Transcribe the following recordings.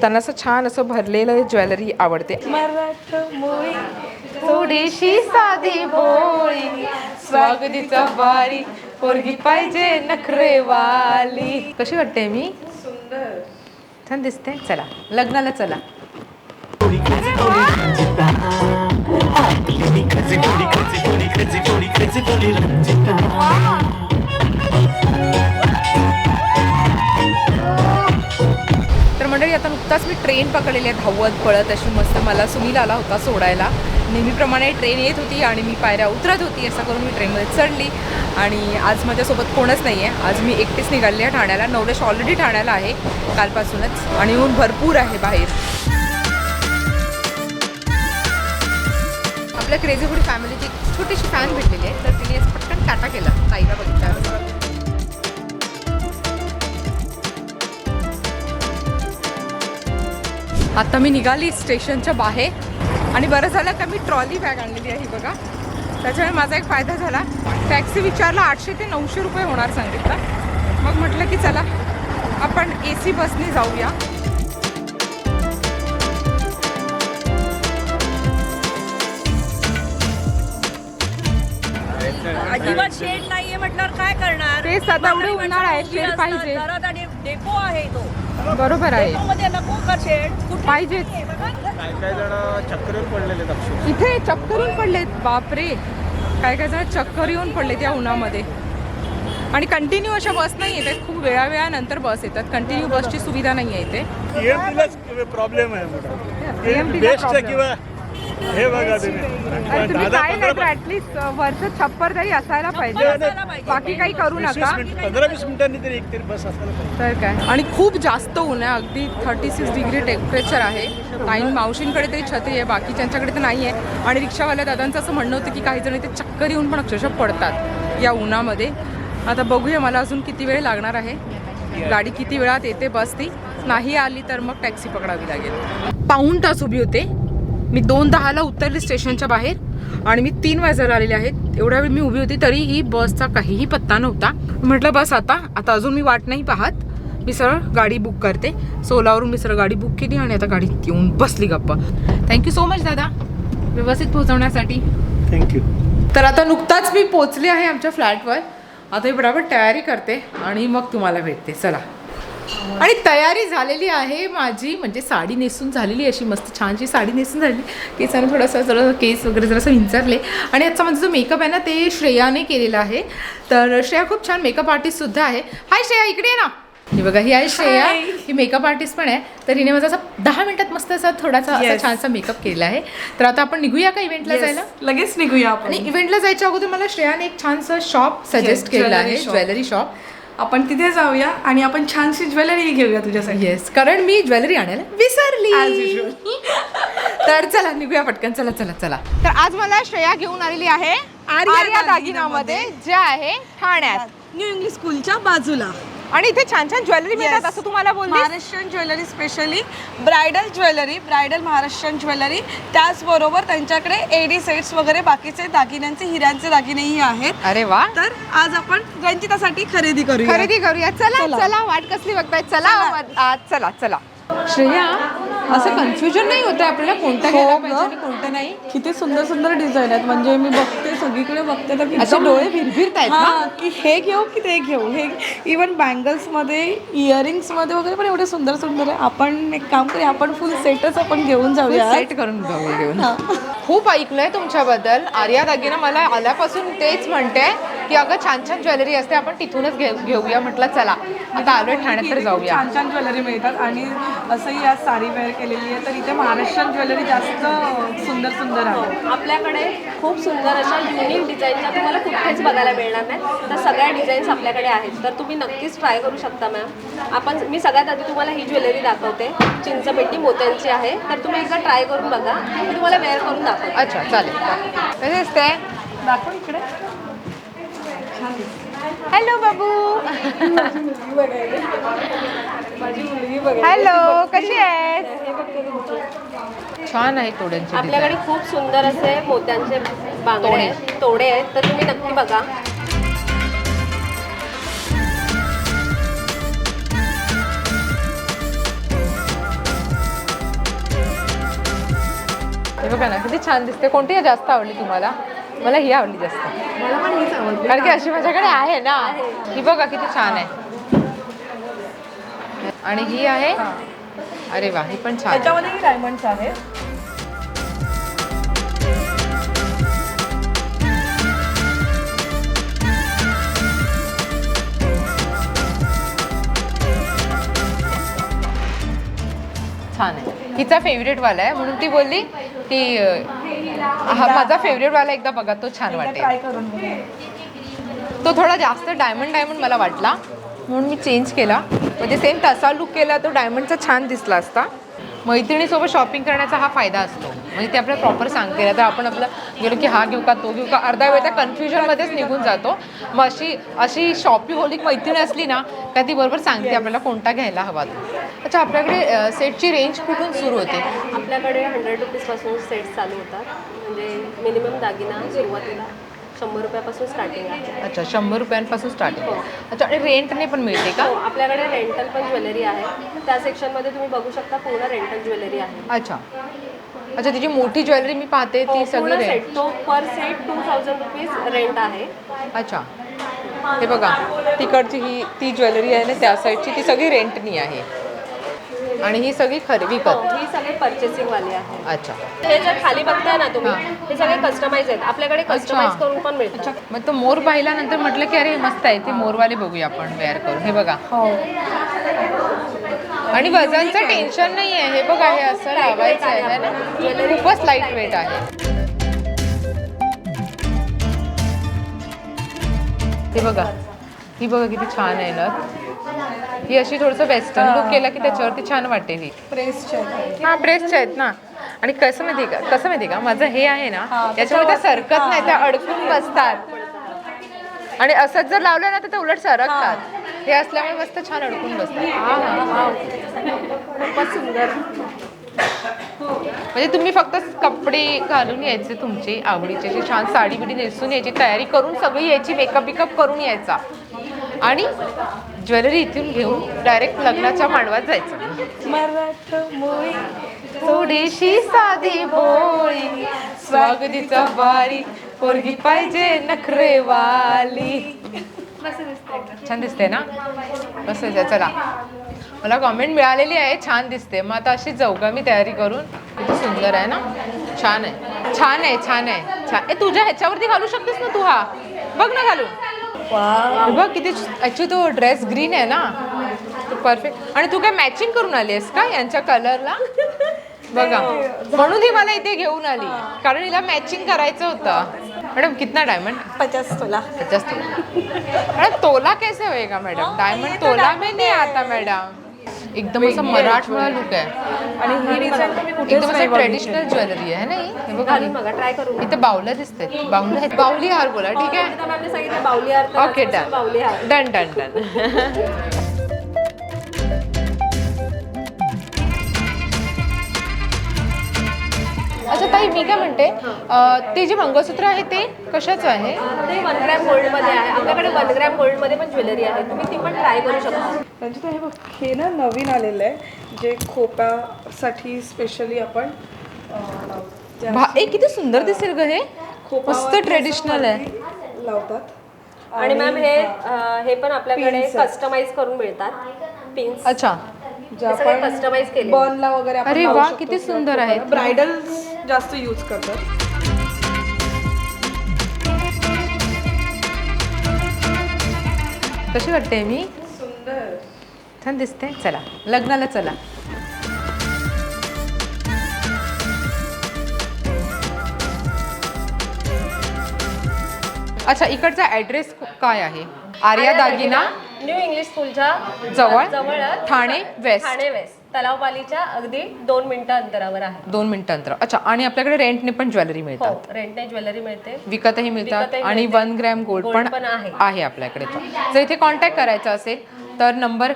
त्यांना असं छान असं भरलेलं ज्वेलरी आवडते. थोडीशी साधी भोळी स्वागतीचा बारी पोरगी पाहिजे नखरेवाली. कशी वाटते मी? सुंदर. छान दिसते. चला लग्नाला चला. मंडळी आता नुकताच मी ट्रेन पकडलेली आहे धावत पळत अशी मस्त मला सुनील आला होता सोडायला. नेहमीप्रमाणे ट्रेन येत होती आणि मी पायऱ्या उतरत होती असं करून मी ट्रेनमध्ये चढली. आणि आज माझ्यासोबत कोणच नाही आहे आज मी एकटीच निघाली आहे ठाण्याला. नवलेश ऑलरेडी ठाण्याला आहे कालपासूनच आणि ऊन भरपूर आहे बाहेर. आपल्या क्रेझी फूड फॅमिलीची एक छोटीशी फॅन भेटलेली आहे. तर तिने पटकन टाटा केला. ताईला बघितल्यावर. आता मी निघाली स्टेशनच्या बाहेर आणि बरं झालं का मी ट्रॉली बॅग आणलेली आहे बघा. त्याच्यामुळे माझा एक फायदा झाला. टॅक्सी विचारला आठशे ते नऊशे रुपये होणार सांगितलं. मग म्हटलं की चला आपण ए सी बसने जाऊया. अजिबात शेड नाहीये म्हटल्यावर काय करणार? तेच आता एवढं उन्हाळा आहे, शेड पाहिजे. घरात आणि डेपो आहे तो. बरोबर आहे. मध्ये नको का शेड पाहिजेच. नाहीये बघा. काय काय जण चक्कर पडलेले आहेत इथे चक्कर येऊन पडलेत. बापरे. काय काय जण चक्कर येऊन पडलेत या उन्हामध्ये. आणि कंटिन्यू अशा बस नाही येतात खूप वेळावेळानंतर बस येतात. कंटिन्यू बसची सुविधा नाही आहे इथे. प्रॉब्लेम आहे बेस्ट. किंवा हे बघा तुम्ही. तुम्ही काय नाही ऍटलीस्ट वरचं छप्पर तरी असायला पाहिजे. असायला पाहिजे. बाकी काही करू नका. पंधरा वीस मिनिटांनी तरी एक तरी बस असायला पाहिजे. तर काय? आणि खूप जास्त ऊन आहे. अगदी थर्टी सिक्स डिग्री टेम्परेचर आहे. काही मावशींकडे तरी छत्री आहे बाकीच्यांच्याकडे तर नाही आहे आणि रिक्षावाल्या दादांचं असं म्हणणं होतं की काही जण इथे चक्कर येऊन पण अक्षरशः पडतात या उन्हामध्ये. आता बघूया मला अजून किती वेळ लागणार आहे. गाडी किती वेळात येते बस ती नाही आली तर मग टॅक्सी पकडावी लागेल. पाऊण तास उभी होते. मी दोन दहाला उतरले स्टेशनच्या बाहेर आणि मी तीन वाजायला आलेले आहेत. एवढ्या वेळ मी उभी होती तरीही बसचा काहीही पत्ता नव्हता. म्हटलं बस आता आता अजून मी वाट नाही पाहत. मी सरळ गाडी बुक करते. सोलावरून मी सरळ गाडी बुक केली आणि आता गाडीत येऊन बसली गप्पा. थँक्यू सो मच दादा. व्यवस्थित पोहोचवण्यासाठी. थँक्यू तर आता नुकताच मी पोचले आहे आमच्या फ्लॅटवर. आता मी बरोबर तयारी करते आणि मग तुम्हाला भेटते. चला. आणि तयारी झालेली आहे माझी म्हणजे साडी नेसून झालेली अशी मस्त छानशी साडी नेसून झालेली. केसानं थोडंसं जरा केस वगैरे जरासं विंचरले. आणि आजचा माझा जो मेकअप आहे ना ते श्रेयाने केलेला आहे. तर श्रेया खूप छान मेकअप आर्टिस्ट सुद्धा आहे. हाय श्रेया इकडे ना. ही बघा ही आहे श्रेया. ही मेकअप आर्टिस्ट पण आहे. तर हिने माझा असा दहा मिनिटात मस्त असा थोडासा असा. छानसा मेकअप केला आहे. तर आता आपण निघूया का इव्हेंटला जायला? लगेच निघूया आपण. इव्हेंटला जायच्या अगोदर मला श्रेयाने एक छानसं शॉप सजेस्ट Yes, केलं jewelry आहे. ज्वेलरी शॉप आपण तिथे जाऊया आणि आपण छानशी ज्वेलरी घेऊया तुझ्यासाठी. येस कारण मी ज्वेलरी आणायला विसरली. तर चला निघूया पटकन. चला चला चला. तर आज मला श्रेया घेऊन आलेली आहे आर्या. दागिनामध्ये जे आहे ठाण्यात. न्यू इंग्लिश स्कूलच्या बाजूला. आणि इथे छान छान ज्वेलरी मिळतात. असं तुम्हाला बोलली. Maharashtrian jewellery specially bridal jewellery bridal Maharashtrian jewellery. त्याचबरोबर त्यांच्याकडे एडी सेट्स वगैरे बाकीचे दागिन्यांचे हिऱ्यांचे दागिनेही आहेत. अरे वा. तर आज आपण रंजितासाठी खरेदी करूया. खरेदी करूया. चला चला. वाट कसली बघताय? चला आज चला चला. श्रेया असं कन्फ्युजन नाही होतं आपल्याला कोणतं घ्यायला हो पाहिजे. आणि कोणतं नाही? किती सुंदर सुंदर डिझाईन आहेत. म्हणजे मी बघते सगळीकडे बघते तर असे डोळे भिरभिरतायत ना? हा, की हे घेऊ की ते घेऊ. हे इवन बँगल्समध्ये इयरिंग्समध्ये वगैरे पण एवढे सुंदर सुंदर आहे. आपण एक काम करूया आपण फुल सेटच आपण घेऊन जाऊया सेट करून जाऊ घेऊन. खूप ऐकलंय तुमच्याबद्दल. आर्या दागिना मला आल्यापासून तेच म्हणते की अगं छान छान ज्वेलरी असते आपण तिथूनच घेऊ घेऊया. म्हटलं चला. आता आलोय ठाण्यात तर जाऊया. छान छान ज्वेलरी मिळतात आणि असंही आज साडी वेअर केलेली आहे तर इथे महाराष्ट्रीयन ज्वेलरी जास्त सुंदर सुंदर आहे. आपल्याकडे खूप सुंदर अशा युनिक डिझाईनच्या तुम्हाला कुठेच बघायला मिळणार नाही. तर सगळ्या डिझाईन्स आपल्याकडे आहेत. तर तुम्ही नक्कीच ट्राय करू शकता मॅम आपण मी सगळ्यात आधी तुम्हाला ही ज्वेलरी दाखवते. चिंचपेटी मोत्यांची आहे. तर तुम्ही एकदा ट्राय करून बघा. मी तुम्हाला वेअर करून दाखवते. अच्छा चालेल. कसे असते दाखव इकडे. हॅलो बाबू हॅलो कशी आहेस? छान आहे तोड्यांचे आपल्याकडे खूप सुंदर असे मोत्यांचे बांगडे आहेत तोडे आहेत तर तुम्ही नक्की बघा. बघा ना किती छान दिसते. कोणती जास्त आवडली तुम्हाला? मला ही आवडली जास्त. मला पण हीच आवडली कारण की अशी माझ्याकडे आहे ना. ही बघा किती छान आहे. आणि ही आहे? अरे वा ही पण छान. आहे. त्याच्यामध्येही डायमंड्स आहेत. छान आहे. हिचा फेवरेट वाला आहे म्हणून ती बोलली की अं, हा माझा फेवरेट वाला एकदा बघा तो छान वाटेल. करून. तो थोडा जास्त डायमंड डायमंड मला वाटला. म्हणून मी चेंज केला. म्हणजे सेम तसा लुक केला तो डायमंडचा छान दिसला असता. मैत्रिणीसोबत शॉपिंग करण्याचा हा फायदा असतो. म्हणजे ते आपल्याला प्रॉपर सांगते नाही तर आपण आपलं गेलो की हा घेऊ का तो घेऊ का अर्धा वेळ त्या कन्फ्युजनमध्येच निघून जातो. मग अशी अशी शॉपिंग होलिक मैत्रीण असली ना का ती बरोबर सांगते आपल्याला कोणता घ्यायला हवा तो. अच्छा आपल्याकडे सेटची रेंज कुठून सुरू होते? आपल्याकडे हंड्रेड रुपीजपासून सेट चालू होतात. म्हणजे मिनिमम दागिना सुरुवातीला शंभर रुपयापासून स्टार्टिंग आहे. अच्छा शंभर रुपयांपासून स्टार्टिंग अच्छा आणि रेंटने पण मिळते का? हो आपल्याकडे रेंटल पण ज्वेलरी आहे. त्या सेक्शनमध्ये तुम्ही बघू शकता पूर्ण रेंटल ज्वेलरी आहे. अच्छा. अच्छा तिची मोठी ज्वेलरी मी पाहते ती सगळी पूर्ण रेंट सेट तो per set two thousand rupees rent आहे. अच्छा. हे बघा तिकडची ही ती ज्वेलरी आहे ना त्या साईडची ती सगळी रेंटनी आहे. आणि ही सगळी खरी हो विकत ही सगळे पर्चेसिंग वाली आहे. अच्छा. हे जर खाली बघताय ना तुम्ही हे. सगळे कस्टमाइज आहेत. आपल्याकडे कस्टमाइज करून पण मिळतात. मग तो मोर पाहिल्यानंतर म्हटलं की अरे मस्त आहे. ते मोरवाले बघूया आपण वेअर करून. हे बघा. हो. आणि वजनचं टेन्शन नाही आहे हे बघा हे असं लावायचं आहे है ना? खूपच लाइट वेट आहे. हे बघा. ही बघा किती छान आहे ना. ही अशी थोडंसं वेस्टर्न लुक केला की त्याच्यावरती छान वाटेल ही. प्रेसच्या हा ब्रेसच्या आहेत ना. आणि कसं माहिती का? कसं माहिती का? माझं हे आहे ना त्याच्यामुळे त्या सरकत नाही त्या अडकून बसतात. आणि असंच जर लावलं ना तर ते उलट सरकतात. हे. असल्यामुळे मस्त छान अडकून बसतात. हा, हा, हा. खूपच सुंदर. म्हणजे तुम्ही फक्त कपडे घालून यायचे तुमचे आवडीचे अशी छान साडी बिडी नेसून यायची तयारी करून सगळी यायची मेकअप बिकअप करून यायचा. आणि ज्वेलरी इथून घेऊन डायरेक्ट लग्नाच्या मांडवात जायचं. मराठ मोळी थोडीशी साधी बोळी स्वागतीचा बारी पोरगी पाहिजे नखरेवाली. छान दिसते ना? बस चला. मला कॉमेंट मिळालेली आहे छान दिसते मग आता अशी जाऊ का मी तयारी करून किती सुंदर आहे ना? छान आहे. छान आहे छान आहे. छान ए तुझ्या ह्याच्यावरती घालू शकतेस ना तू हा? बघ ना घालून. हे बघ किती ॲक्च्युली तो ड्रेस ग्रीन आहे ना. परफेक्ट आणि तू काय मॅचिंग करून आली आहेस का यांच्या कलरला बघा. म्हणून ही मला इथे घेऊन आली. कारण हिला मॅचिंग करायचं होतं. मॅडम कितना डायमंड पचास तोला. पचास तोला. मॅडम तोला कैसे होएगा मैडम? डायमंड तोला में नहीं आता मॅडम. एकदम असं मराठवाडा लुक आहे. आणि ही डिझाईन तुम्ही कुठेच एकदम नाही असं ट्रेडिशनल ज्वेलरी आहे ना ही? हे बघा. घालून बघा ट्राय करून इथे बावलं दिसते बावलं आहेत बावली हार बोला ठीक आहे? मॅमने सांगितलं बावली हार तर ओके आजपासून बावली हार. डन डन डन अच्छा ताई मी काय म्हणते अं, ते जे मंगळसूत्र आहे ते कशाचं आहे? ते वन ग्रॅम गोल्डमध्ये आहे. आपल्याकडे वन ग्रॅम गोल्डमध्ये पण ज्वेलरी आहे. तुम्ही ती पण ट्राय करू शकता. रंजिता हे बघ हे ना नवीन आलेलं आहे जे खोप्यासाठी स्पेशली आपण अं, जे भा- ए किती सुंदर दिसेल ग हे. मस्त ट्रेडिशनल आहे. लावतात. आणि मॅम हे अं, हे पण आपल्याकडे कस्टमाइज करून मिळतात. पिन्स अच्छा. जे सगळे आपण कस्टमाइज केले बर्नला वगैरे आपण अरे लावू वा, शकतो किती किंवा सुंदर आहेत. ब्रायडल जास्त यूज करतात. कशी वाटते मी? सुंदर. छान दिसते. चला लग्नाला चला. अच्छा इकडचा ऍड्रेस काय आहे? आर्या दागिना. न्यू इंग्लिश स्कूलच्या जवळ? जवळच ठाणे वेस्ट. ठाणे वेस्ट तलावपालीच्या अगदी दोन मिनिटं अंतरावर आहे दोन मिनिटं अंतर अच्छा आणि आपल्याकडे रेंटने पण ज्वेलरी हो मिळतात रेंटने ज्वेलरी मिळते विकतही मिळतात विकतही आणि मिळते. वन ग्रॅम गोल्ड Gold पण पण आहे. आहे आपल्याकडे पण. जर इथे कॉन्टॅक्ट करायचा असेल तर नंबर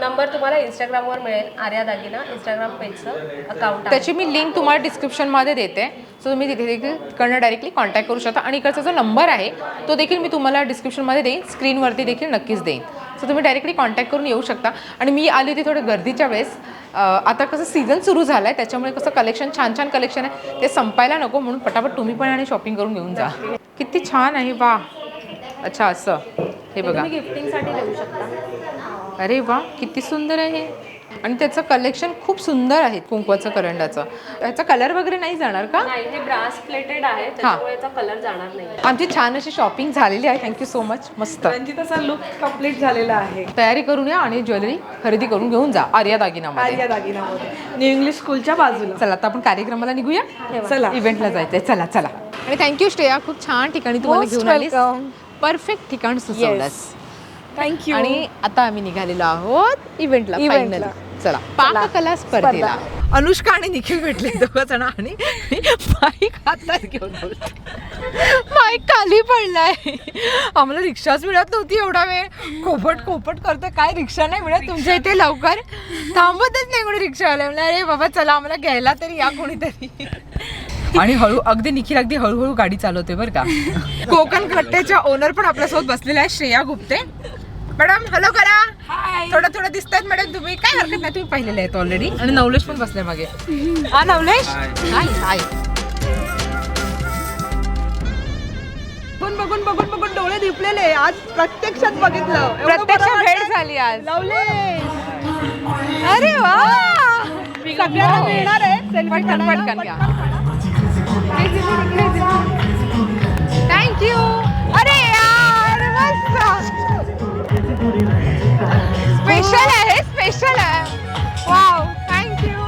नंबर तुम्हाला इंस्टाग्रामवर मिळेल आर्या दागिना इंस्टाग्राम पेजचं अकाउंट आहे त्याची मी लिंक तुम्हाला डिस्क्रिप्शनमध्ये देते सो तुम्ही तिथे देखील कडनं डायरेक्टली कॉन्टॅक्ट करू शकता आणि इकडचा जो नंबर आहे तो देखील मी तुम्हाला डिस्क्रिप्शनमध्ये देईन स्क्रीनवरती देखील नक्कीच देईन सो तुम्ही डायरेक्टली कॉन्टॅक्ट करून येऊ शकता. आणि मी आली होती थोडं गर्दीच्या वेळेस. आता कसं सीझन सुरू झालं आहे त्याच्यामुळे कसं कलेक्शन छान छान कलेक्शन आहे. ते संपायला नको म्हणून पटापट तुम्ही पण आणि शॉपिंग करून घेऊन जा. किती छान आहे वा अच्छा असं. हे बघा. गिफ्टिंगसाठी देऊ शकता. अरे वा किती सुंदर आहे आणि त्याचं कलेक्शन खूप सुंदर आहे कुंकवाचं करंडाचं. याचा कलर वगैरे नाही जाणार का? नाही हे ब्रास प्लेटेड आहे त्याच्यामुळे याचा कलर जाणार नाही. आमची छान अशी शॉपिंग झालेली आहे. थँक्यू सो मच मस्त. रंजिताचा लुक कंप्लीट झालेला आहे. तयारी करून या आणि ज्वेलरी खरेदी करून घेऊन जा. आर्या दागिनामध्ये. आर्या दागिनामध्ये. न्यू इंग्लिश स्कूलच्या बाजूला. चला आता आपण कार्यक्रमाला निघूया. चला. इव्हेंटला जायचंय. चला चला. आणि थँक्यू श्रेया. खूप छान ठिकाणी तुम्हाला Most घेऊन आलीस. welcome. परफेक्ट ठिकाण सुचवलंस. थँक्यू आणि आता आम्ही निघालेलो आहोत इव्हेंटला Event ला. फायनल चला पाककला स्पर्धेला. अनुष्का आणि निखिल भेटले दोघं जण आणि माईक हातात घेऊन माईक खाली पडलाय. आम्हाला रिक्षाच मिळत नव्हती एवढा वेळ. कोपट कोपट करतोय काय रिक्षा नाही मिळत तुमच्या इथे लवकर? थांबतच नाही कोणी रिक्षावाले. म्हणलं अरे बाबा चला आम्हाला घ्यायला तरी या कोणीतरी. आणि हळू अगदी निखिल अगदी हळूहळू गाडी चालवते बरं का. कोकण कट्ट्याच्या ओनर पण आपल्यासोबत बसलेल्या आहे श्रेया गुप्ते. मॅडम हॅलो करा. थोडं थोडं दिसतात मॅडम तुम्ही. काय हरकत नाही तुम्ही पाहिलेले आहेत ऑलरेडी आणि नवलेश पण बसले मागे. हा नवलेश? हाय हाय बघून बघून बघून बघून डोळे दिपलेले. आज प्रत्यक्षात बघितलं. प्रत्यक्ष भेट. झाली आज. लावले अरे वा. सगळ्यांना मिळणार आहे. selfie पटकन काढायला. पटकन घ्या थँक्यू अरे यार मस्त. स्पेशल आहे स्पेशल आहे. वाव थँक्यू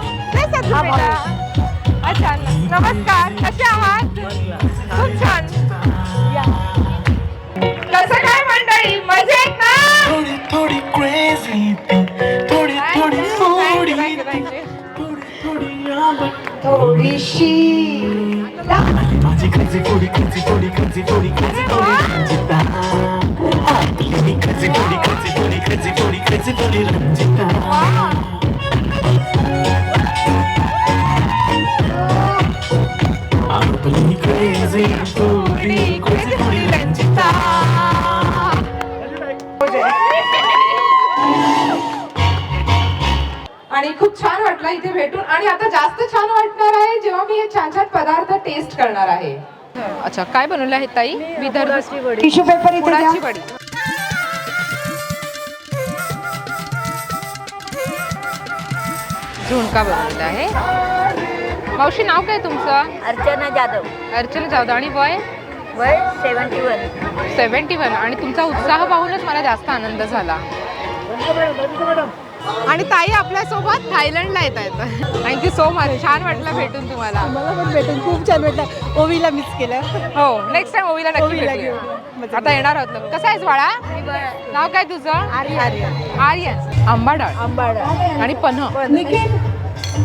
बेटा अच्छा नमस्कार. कसे आहात? खूप छान. कसं काय मंडळी? मजेत ना? थोड़ी थोड़ी crazy थोड़ी थोड़ी थोड़ी थोडीशी. माझी crazy थोडी crazy थोडी crazy थोडी crazy थोडी. रंजिता crazy crazy आणि खूप छान वाटलं इथे भेटून. आणि आता जास्त छान वाटणार आहे जेव्हा मी हे छान छान पदार्थ टेस्ट करणार आहे. अच्छा काय बनवलं आहे ताई? विदर्भ टिश्यू पेपर इथे वडी. झुणका बनवलेला आहे. मावशी नाव काय तुमचं? अर्चना जाधव. अर्चना जाधव. आणि वय? वय सेवन्टी वन. Seventy one. आणि तुमचा उत्साह पाहूनच मला जास्त आनंद झाला. आणि ताई आपल्यासोबत थायलंडला येत आहेत. थँक्यू सो मच छान वाटलं भेटून तुम्हाला. मला पण भेटून खूप छान भेटलं ओवीला मिस केलं. हो नेक्स्ट टाइम ओवीला नक्की ओवीला भेटूया. घेऊ. आता येणार आहोत ना. कसं आहेस बाळा? नाव काय तुझं? आर्यन आर्यन आंबाडाळ. आंबाडा आणि पन्ह. निखिल.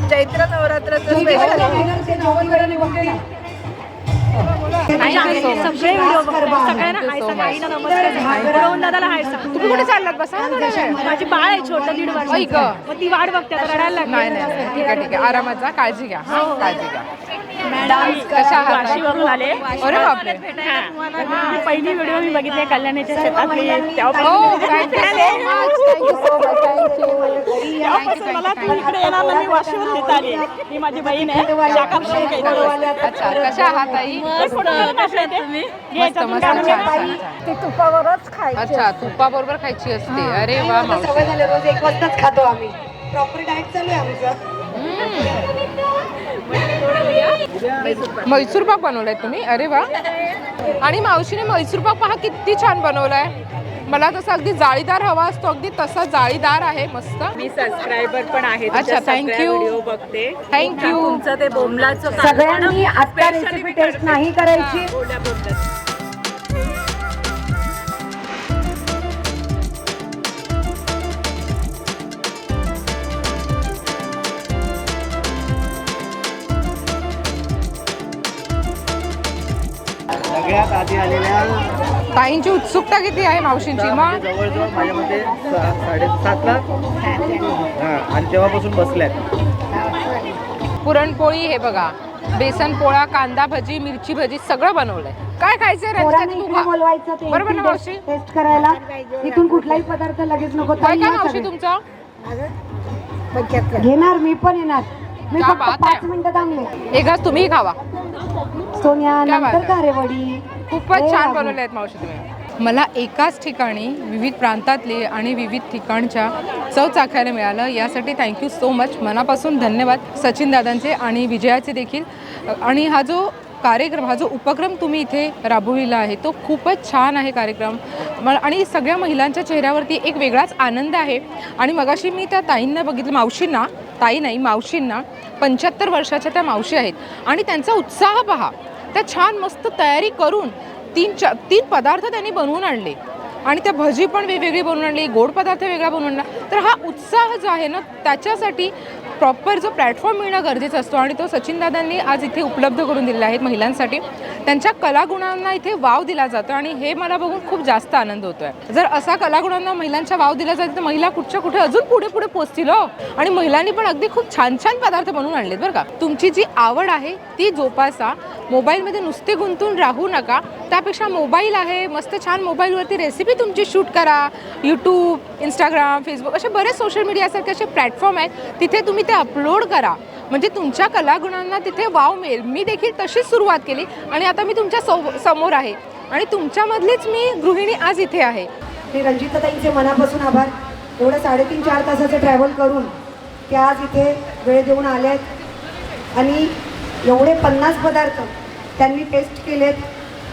चैत्र नवरात्राचं स्पेशल सगळे व्हिडिओ बघतो सगळ्यांना Thank you हाय so सांगा much. आईला नमस्कार. सांगा गुणवून दादाला हाय सांगा तुम्ही कुठे चाललात बसा. माझी बाळ आहे छोटं दीड. मग ती वाट बघते रडायला नाही लागली नाही नाही. ठीक आहे ठीक आहे. आरामात जा काळजी घ्या. हा, काळजी घ्या. डान्स आले. पहिली व्हिडिओ मी बघितली कल्याणाच्या हो तेव्हापासून मला तू इकडे येणार मी वाशीवरून येत आली ही माझी बहीण आहे. कशा आहात तुपावरच खायचं अच्छा तुपाबरोबर खायची असते. अरे वा मावशी सवय झाली रोज एक वाजताच खातो आम्ही. प्रॉपर डाएट चालू आहे आमचं. म्हैसूर पाक बनवलाय तुम्ही? अरे वा. आणि मावशीने म्हैसूर पाक पहा किती छान बनवलाय. मला तसा अगदी जाळीदार हवा असतो अगदी तसा जाळीदार आहे मस्त. मी सबस्क्रायबर पण आहे अच्छा थँक्यू व्हिडिओ बघते. थँक्यू तुमचं ते बोमलाचं सगळ्यांनी आता रेसिपी टेस्ट. नाही करायची. आलेल्या ताईंची उत्सुकता किती आहे मावशींची? मग? जवळजवळ माझ्या मते सहा साडेसातला हां आणि तेव्हापासून बसल्यात. पुरणपोळी हे बघा. बेसन पोळा कांदा भजी मिरची भजी सगळं बनवलंय. काय खायचंय? पोरांना तू? इकडे खा. बोलवायचं ते बरोबर ना मावशी? टेस्ट करायला. इथून कुठलाही पदार्थ लगेच नको. काय काय या मावशी. तुमचं? घेणार मी पण येणार. मी क्या फक्त बात पाच. मिनिटं थांबले. तुम्ही खावा. सोनिया क्या बात नंतर आहे. कारेवडी खूपच लय छान आवडलं. बनवले आहेत मावशी तुम्ही. मला एकाच ठिकाणी विविध प्रांतातले आणि विविध ठिकाणच्या चव चाखायला मिळालं. यासाठी थँक्यू सो मच मनापासून धन्यवाद सचिन दादांचे आणि विजयाचे देखील. आणि हा जो कार्यक्रम हा जो उपक्रम तुम्ही इथे राबविला आहे तो खूपच छान आहे कार्यक्रम. आणि सगळ्या महिलांच्या चेहऱ्यावरती एक वेगळाच आनंद आहे. आणि मगाशी मी त्या ताईंना बघितलं मावशींना ताई नाही मावशींना पंच्याहत्तर वर्षाच्या त्या मावशी आहेत. आणि त्यांचा उत्साह पहा. त्या छान मस्त तयारी करून तीन चा तीन पदार्थ त्यांनी बनवून आणले. आणि त्या भजी पण वेगवेगळी बनवून आणली गोड पदार्थ वेगळा बनवून आणला. तर हा उत्साह जो आहे ना त्याच्यासाठी प्रॉपर जो प्लॅटफॉर्म मिळणं गरजेचं असतो आणि तो सचिनदादांनी आज इथे उपलब्ध करून दिलेला आहे महिलांसाठी. त्यांच्या कलागुणांना इथे वाव दिला जातो आणि हे मला बघून खूप जास्त आनंद होतो आहे जर असा कलागुणांना महिलांच्या वाव दिला जातो तर महिला कुठच्या कुठे अजून पुढे पुढे पोचतील हो? आणि महिलांनी पण अगदी खूप छान छान पदार्थ बनवून आणलेत बरं का. तुमची जी आवड आहे ती जोपासा. मोबाईलमध्ये नुसते गुंतून राहू नका. त्यापेक्षा मोबाईल आहे. मस्त छान मोबाईलवरती रेसिपी तुमची शूट करा. यूट्यूब इंस्टाग्राम फेसबुक असे बरेच सोशल मीडियासारखे असे प्लॅटफॉर्म आहेत. तिथे तुम्ही ते अपलोड करा. म्हणजे तुमच्या कलागुणांना तिथे वाव मिळेल. मी देखील तशीच सुरुवात केली आणि आता मी तुमच्या सौ समोर आहे. आणि तुमच्यामधलीच मी गृहिणी आज इथे आहे. मी रंजिताताईंचे मनापासून आभार. एवढं साडेतीन चार तासाचं ट्रॅव्हल करून त्या आज इथे वेळ देऊन आल्या आहेत आणि एवढे पन्नास पदार्थ त्यांनी टेस्ट केलेत.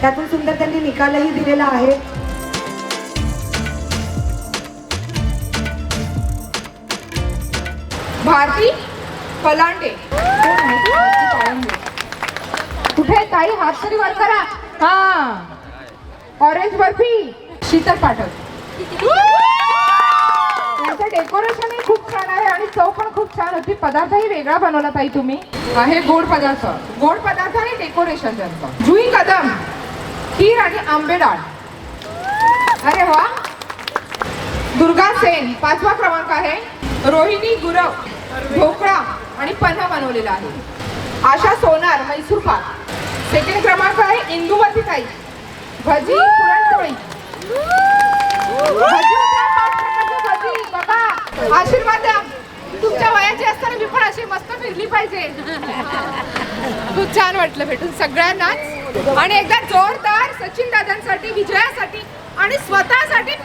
त्यातून सुंदर त्यांनी निकालही दिलेला आहे. भारती पलांडे. कुठे ताई? हात तरी वर करा. हा. ऑरेंज बर्फी शीतल पाठक. डेकोरेशनही खूप छान आहे आणि चव पण खूप छान होती. पदार्थही वेगळा बनवला ताई तुम्ही. आहे गोड पदार्थ. गोड पदार्थ आणि डेकोरेशन त्यांचं. जुई कदम खीर आणि आंबे डाळ. अरे वा. दुर्गा सेन पाचवा क्रमांक आहे. रोहिणी गुरव ढोकळा आणि पन्हा बनवलेला आहे. आशा सोनार मैसूर पाक. सेकंड क्रमांक आहे इंदुमती ताई भजी पुरणपोळी. बाबा आशीर्वाद द्या. तुमच्या वयाची असताना मी पण अशी मस्त फिरली पाहिजे. खूप छान वाटलं भेटून सगळ्यांनाच. आणि एकदा जोरदार सचिन दादांसाठी विजयासाठी आणि स्वतःसाठी